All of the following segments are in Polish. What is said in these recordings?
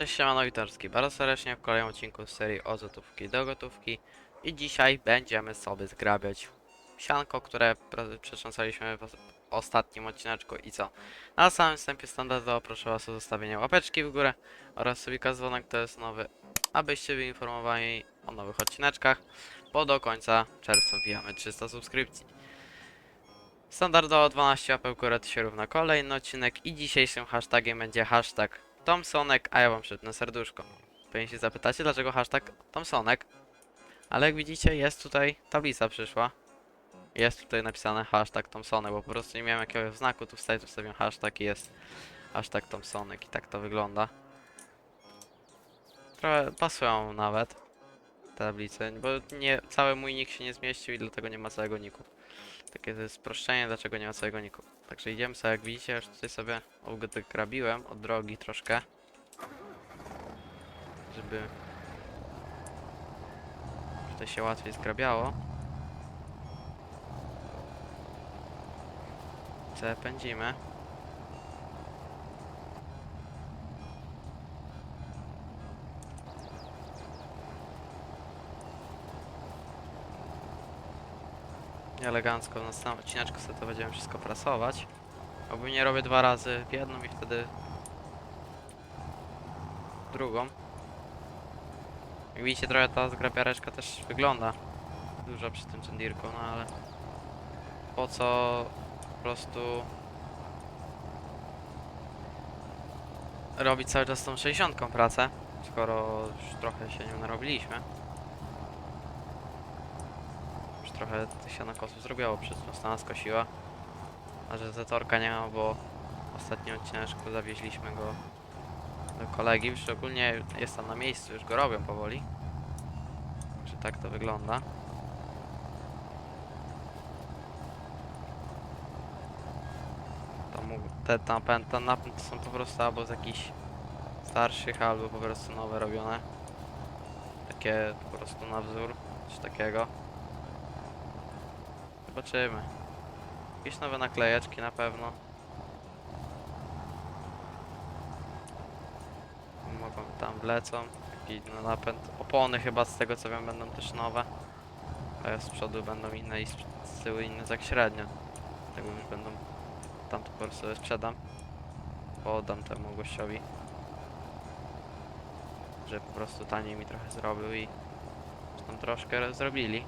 Cześć, siemano Witorski, bardzo serdecznie w kolejnym odcinku z serii od złotówki do gotówki i dzisiaj będziemy sobie zgrabiać sianko, które przetrząsaliśmy w os- ostatnim odcineczku i co? Na samym wstępie standardowo proszę was o zostawienie łapeczki w górę oraz subika dzwonek, to jest nowy, abyście byli informowani o nowych odcineczkach, bo do końca czerwca wbijamy 300 subskrypcji. Standardowo 12 łapek w górę to się równa kolejny odcinek i dzisiejszym hashtagiem będzie hashtag Tomsonek, a ja wam przypnę serduszko. Pewnie się zapytacie, dlaczego hashtag Tomsonek. Ale jak widzicie, jest tutaj tablica przyszła. Jest tutaj napisane hashtag Tomsonek, bo po prostu nie miałem jakiegoś znaku tu tu wstawiam hashtag i jest hashtag Tomsonek i tak to wygląda. Trochę pasują nawet tablice, bo nie, cały mój nick się nie zmieścił i dlatego nie ma całego niku. Takie to jest sproszczenie, dlaczego nie ma całego niku. Także idziemy sobie, jak widzicie, już tutaj sobie grabiłem od drogi troszkę. Żeby tutaj się łatwiej zgrabiało. Co pędzimy. Elegancko w następnym odcineczku sobie to będziemy wszystko prasować. Ogólnie robię dwa razy w jedną i wtedy drugą. Jak widzicie trochę ta zgrabiareczka też wygląda dużo przy tym cendirku, no ale po co po prostu robić cały czas tą 60 pracę, skoro już trochę się nią narobiliśmy. Już trochę tych sianokosów zrobiło, przez tą stana skosiła. A że zatorka nie ma, bo w ostatnim odcineczku zawieźliśmy go do kolegi, szczególnie jest tam na miejscu, już go robią powoli. Że tak to wygląda. Tam te napęd, ten napęd są po prostu albo z jakichś starszych, albo po prostu nowe robione. Takie po prostu na wzór, coś takiego. Zobaczymy. Jakieś nowe naklejeczki na pewno. Mogą tam wlecą. No, napęd. Opony chyba z tego co wiem będą też nowe. A z przodu będą inne i z tyłu inne tak średnio. Tego już będą. Tam to po prostu sprzedam. Bo oddam temu gościowi. Że po prostu taniej mi trochę zrobił i tam troszkę zrobili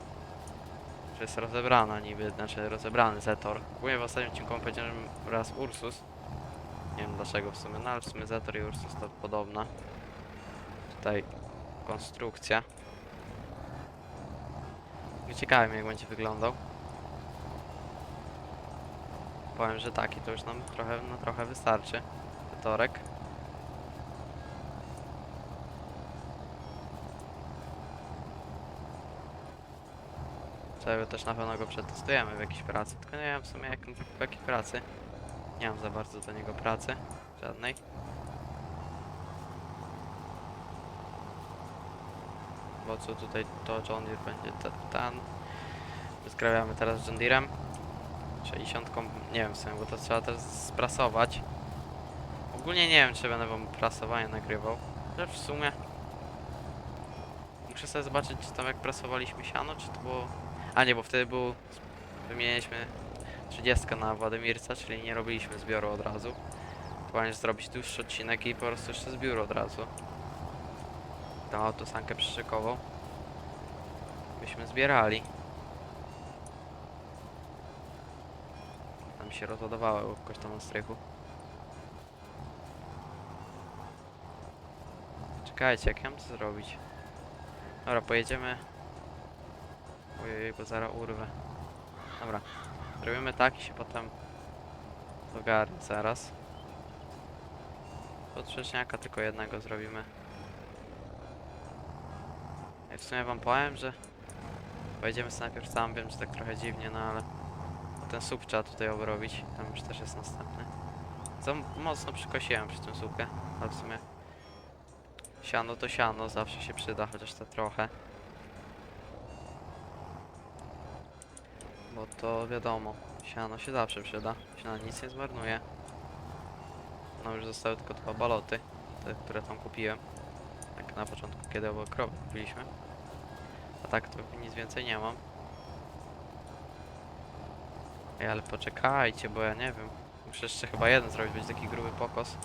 jest rozebrana niby, znaczy rozebrany Zetor. Ogólnie w ostatnim odcinku powiedziałem raz Ursus. Nie wiem dlaczego w sumie, no ale w sumie Zetor i Ursus to podobna. Tutaj konstrukcja. Ciekawe jak będzie wyglądał. Powiem, że taki to już nam trochę, no trochę wystarczy. Zetorek. Sobie też na pewno go przetestujemy w jakiejś pracy, tylko nie wiem w sumie jak, w jakiej pracy. Nie mam za bardzo do niego pracy, żadnej. Bo co tutaj to John Deere będzie te- ten. Zgrabiamy teraz John Deerem. 60, nie wiem w sumie, bo to trzeba też sprasować. Ogólnie nie wiem czy będę wam prasowanie nagrywał. Chociaż w sumie Muszę sobie zobaczyć, czy tam jak prasowaliśmy siano, czy to było... A nie, bo wtedy był... Wymieniliśmy 30 na Władimirca, czyli nie robiliśmy zbioru od razu. Powinien zrobić dłuższy odcinek i po prostu jeszcze zbiór od razu. Tą autosankę przyszykował. Byśmy zbierali. Tam się rozładowało jakoś tam na strychu. Czekajcie, jak ja mam to zrobić? Dobra, pojedziemy. Ojej, bo zaraz urwę. Dobra, zrobimy tak i się potem ogarnę zaraz. Podrzeczniaka tylko jednego zrobimy. Ja w sumie wam powiem, że pojedziemy sobie najpierw tam, wiem, że tak trochę dziwnie, no ale ten słup trzeba tutaj obrobić. Tam już też jest następny. M- mocno przykosiłem przy tym słupie, ale w sumie Siano to siano, zawsze się przyda, chociaż to trochę. Bo to wiadomo, siano się zawsze przyda. Siano nic nie zmarnuje. No już zostały tylko dwa baloty. te, które tam kupiłem. Tak na początku, kiedy obok krowy kupiliśmy. A tak to nic więcej nie mam. Ej, ale poczekajcie, bo ja nie wiem. Muszę jeszcze chyba jeden zrobić, będzie taki gruby pokos.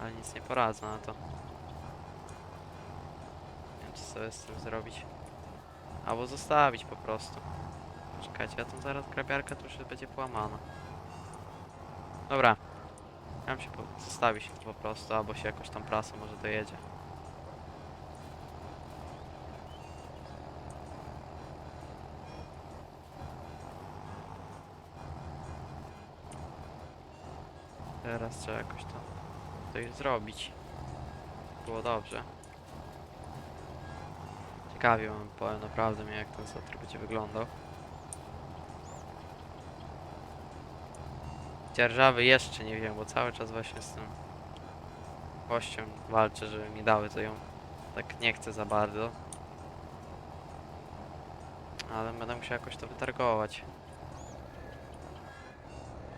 Ale nic nie poradzę na to. Nie wiem, co sobie z tym zrobić. Albo zostawić po prostu. Czekajcie, ja tam zaraz grabiarka to już będzie połamana. Dobra. Ja bym się po zostawić po prostu, albo się jakoś tam prasą może dojedzie. Teraz trzeba jakoś to tutaj zrobić. Było dobrze. Ciekawie mam, powiem naprawdę mnie jak ten satr będzie wyglądał. Dzierżawy jeszcze nie wiem, bo cały czas właśnie z tym gościem walczę, żeby mi dały to ją. Tak nie chcę za bardzo. Ale będę musiał jakoś to wytargować.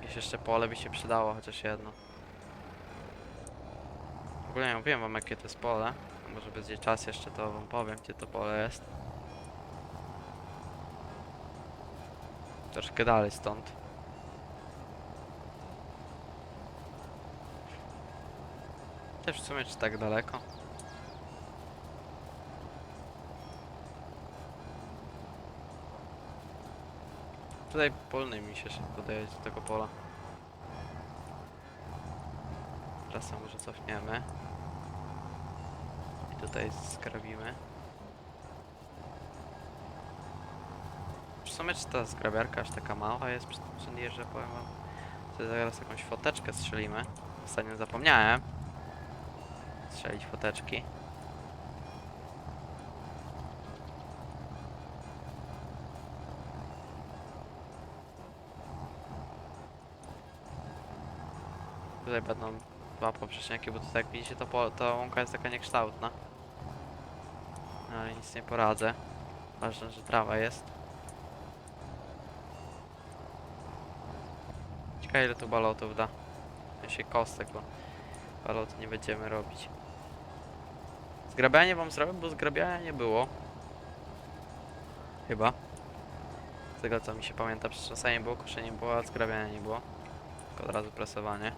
Jakieś jeszcze pole by się przydało, chociaż jedno. W ogóle nie mówiłem wam jakie to jest pole. Może będzie czas jeszcze to wam powiem gdzie to pole jest. Troszkę dalej stąd. Też w sumie czy tak daleko. Tutaj polny mi się szybko do tego pola. Sobie może cofniemy. I tutaj skrabimy. W sumie czy ta zgrabiarka aż taka mała jest przy tym że powiem wam. Tutaj zaraz jakąś foteczkę strzelimy. Ostatnio zapomniałem strzelić foteczki. Tutaj będą dwa poprzeczniaki, bo tutaj jak widzicie to, po, to łąka jest taka niekształtna. Ale nic nie poradzę. Ważne, że trawa jest. Ciekawe ile tu balotów da. W sensie kostek, bo balot nie będziemy robić. Zgrabianie wam zrobię, bo zgrabiania nie było. Chyba. Z tego co mi się pamięta, przyczesanie było, koszenie było, a zgrabiania nie było. Tylko od razu prasowanie.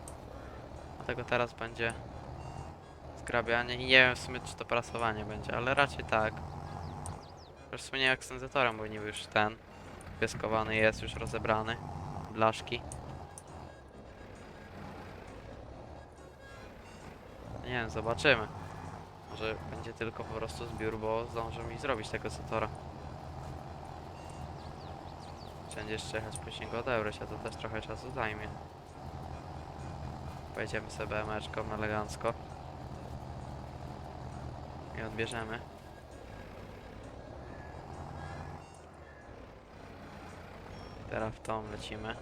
Dlatego teraz będzie zgrabianie i nie wiem w sumie czy to prasowanie będzie, ale raczej tak. Już w sumie jak sensatorem, bo niby już ten pieskowany jest, już rozebrany. Blaszki. Nie wiem, zobaczymy. Może będzie tylko po prostu zbiór, bo zdążę mi zrobić tego Satora. Będzie jeszcze jechać później go odebrać, a to też trochę czasu zajmie. Pojedziemy sobie BMeczką elegancko. I odbierzemy. Teraz w tą lecimy.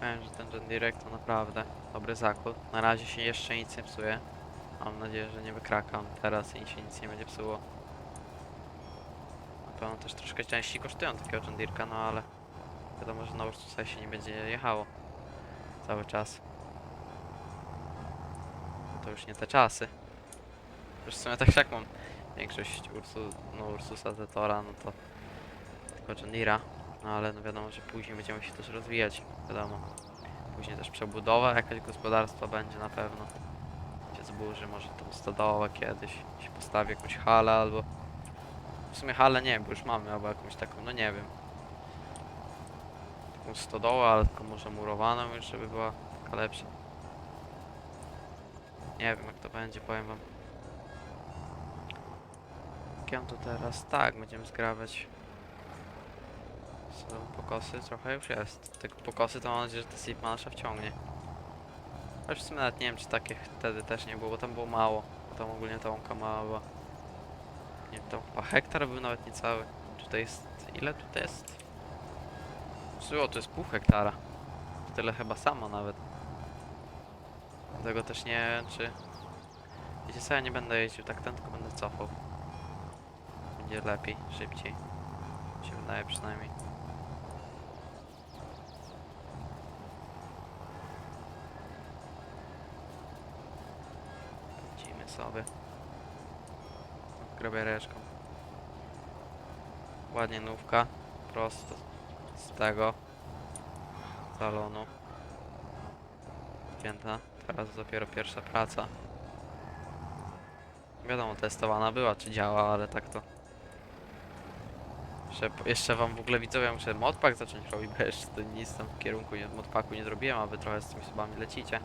Powiem, że ten John Direct to naprawdę dobry zakup. Na razie się jeszcze nic nie psuje. Mam nadzieję, że nie wykrakam teraz i się nic nie będzie psuło. Na pewno też troszkę części kosztują takiego John no ale wiadomo, że na Ursusa się nie będzie jechało cały czas. To już nie te czasy. Już w sumie tak jak mam większość Ursu, no Ursusa Zetora, no to tylko John. No ale no wiadomo, że później będziemy się też rozwijać, wiadomo. Później też przebudowa jakaś gospodarstwa będzie na pewno. Się zburzy, może tą stodołę kiedyś się postawi jakąś halę albo... W sumie halę nie bo już mamy, albo jakąś taką, no nie wiem. Taką stodołę, ale tylko może murowaną już, żeby była taka lepsza. Nie wiem jak to będzie, powiem wam. Jak ja to teraz? Tak, będziemy są pokosy, trochę już jest. Tylko pokosy to mam nadzieję, że to Sigma nasza wciągnie. Choć w sumie nawet nie wiem, czy takie wtedy też nie było, bo tam było mało. Tam ogólnie ta łąka mała była. Nie wiem, tam chyba hektar był nawet niecały. To jest... ile tutaj jest? Było, to jest pół hektara. Tyle chyba samo nawet. Dlatego też nie wiem, czy... Wiecie co, ja nie będę jeździł tak ten, tylko będę cofał. będzie lepiej, szybciej. Się wydaje przynajmniej. Lecimy sobie. Grabiereczką. Ładnie nówka. Prosto z tego salonu. Święta. Teraz dopiero pierwsza praca. Wiadomo, testowana była, czy działa, ale tak to. Jeszcze, jeszcze wam w ogóle widzowie muszę modpack zacząć robić, bo jeszcze nic tam w kierunku nie, modpacku nie zrobiłem, a wy trochę z tymi osobami lecicie.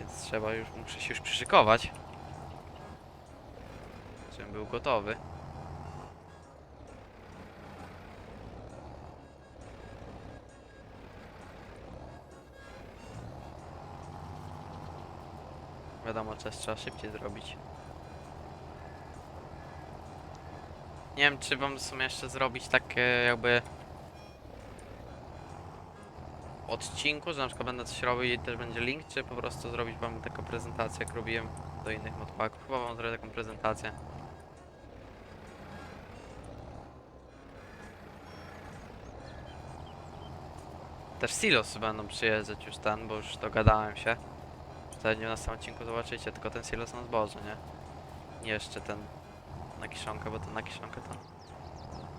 Więc trzeba już, muszę się już przyszykować. Żebym był gotowy. Wiadomo, coś trzeba szybciej zrobić. Nie wiem, czy wam w sumie jeszcze zrobić takie jakby odcinku, że na przykład będę coś robił i też będzie link, czy po prostu zrobić wam taką prezentację, jak robiłem do innych modpacków. Chyba wam zrobię taką prezentację. Też silosy będą przyjeżdżać już ten, bo już dogadałem się. Wtedy na samym odcinku zobaczycie, tylko ten silos na zboże, nie? Nie jeszcze ten na kiszonkę, bo ten na kiszonkę to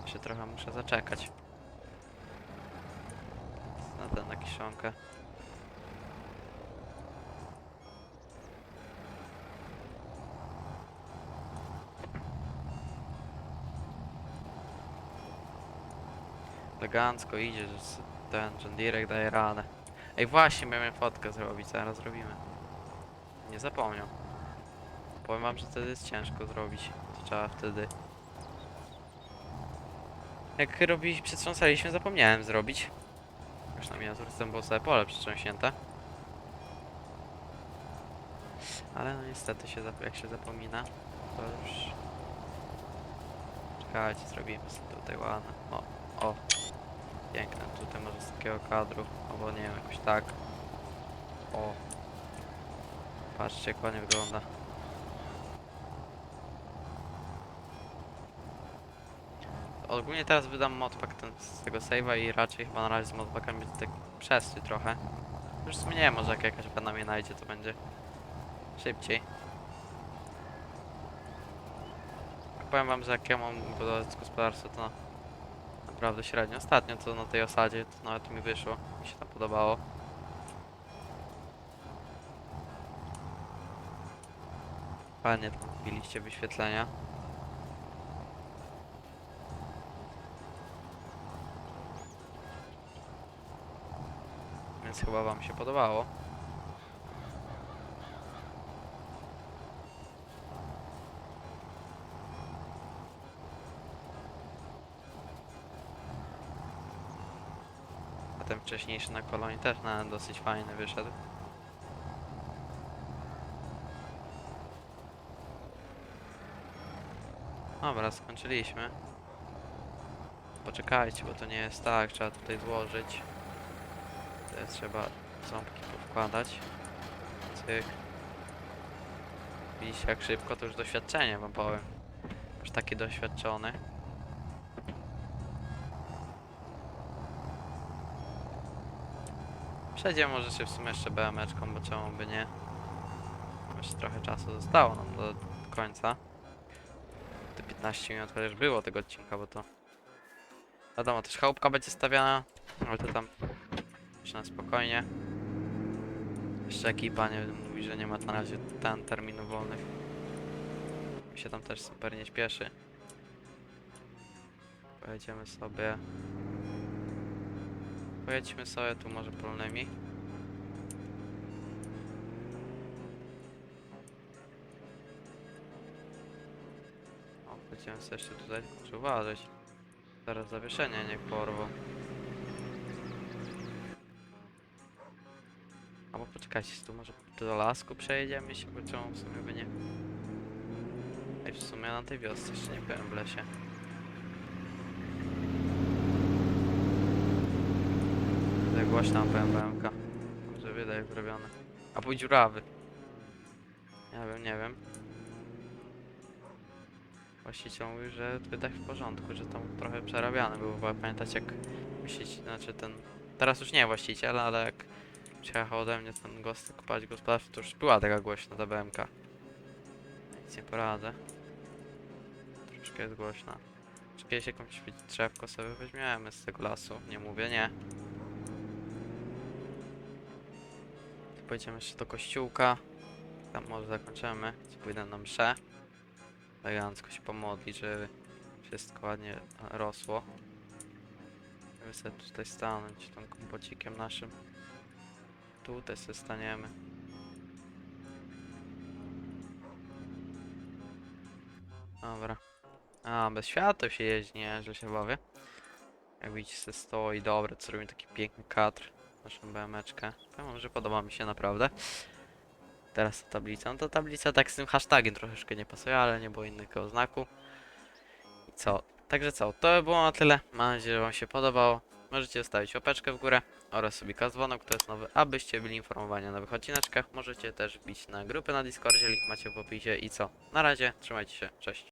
jeszcze trochę muszę zaczekać. Kiszonkę. Elegancko idzie, że ten John Direk daje radę. Ej właśnie, miałem fotkę zrobić, zaraz zrobimy. Nie zapomniał. Powiem wam, że wtedy jest ciężko zrobić. To trzeba wtedy. Jak robiliśmy, przetrząsaliśmy, zapomniałem zrobić. Miniaturce było całe pole przetrząśnięte. Ale no niestety się jak się zapomina, to już... Czekajcie, zrobimy sobie tutaj ładne. O, o. Piękne, tutaj może z takiego kadru, albo nie wiem, jakoś tak. O. Patrzcie, jak ładnie wygląda. Ogólnie teraz wydam modpack ten z tego save'a i raczej chyba na razie z modpackami będzie tak trochę. Już w nie może jak jakaś banda mnie najdzie, to będzie szybciej. Powiem wam, że jak ja mam gospodarstwo, to naprawdę średnio. Ostatnio to na tej osadzie to nawet mi wyszło, mi się to podobało. Fajnie tam wbiliście wyświetlenia. Chyba wam się podobało. A ten wcześniejszy na kolonii też na dosyć fajny wyszedł. Dobra, skończyliśmy. Poczekajcie, bo to nie jest tak, trzeba tutaj złożyć. Trzeba ząbki powkładać. Cyk. Widzicie jak szybko, to już doświadczenie wam powiem. Już taki doświadczony. Przejdziemy może się w sumie jeszcze BM-eczką, bo czemu by nie. Jeszcze trochę czasu zostało nam do końca. Te 15 minut chociaż było tego odcinka, bo to... Wiadomo, też chałupka będzie stawiana, ale to tam już na spokojnie. Jeszcze ekipa nie mówi, że nie ma na razie ten terminu wolnych. Mi się tam też super nie śpieszy. Pojedziemy sobie. Pojedźmy sobie tu może polnymi. O, będziemy sobie jeszcze tutaj uważać. Teraz zawieszenie niech porwą. Albo poczekajcie, tu może do lasku przejedziemy się, bo w sumie by nie... Ej, w sumie na tej wiosce jeszcze nie byłem w lesie. Tak głośna powiem BMK. Może wydaj zrobione. A pójdź dziurawy. Nie wiem, nie wiem. właściciel mówił, że wydech w porządku, że tam trochę przerabiany był, bo pamiętacie jak myślicie, znaczy ten, teraz już nie właściciel, ale jak przyjechał ode mnie ten gość kupować gospodarstwo, to już była taka głośna ta BMK. Nic nie poradzę. Troszkę jest głośna. Czy kiedyś jakąś drzewko sobie weźmiemy z tego lasu? Nie mówię nie. Tu Pojedziemy jeszcze do kościółka. Tam może zakończymy. Pójdę na mszę. Elegancko się pomodlić, żeby wszystko ładnie rosło. Żeby sobie tutaj stanąć tą kompocikiem naszym. Tutaj sobie staniemy. Dobra. A, bez świateł się jeździ, nie, że się bawię. Jak widzicie, se stoi, dobra, co robi taki piękny kadr. Naszą BMeczkę. Powiem, że podoba mi się naprawdę. Teraz ta tablica. No to tablica tak z tym hashtagiem troszeczkę nie pasuje, ale nie było innego znaku. I co? Także co? To by było na tyle. Mam nadzieję, że Wam się podobało. Możecie zostawić łapeczkę w górę oraz sobie dzwonek, kto jest nowy, abyście byli informowani o nowych odcineczkach. Możecie też wbić na grupę na Discordzie, link macie w opisie i co? Na razie, trzymajcie się, cześć.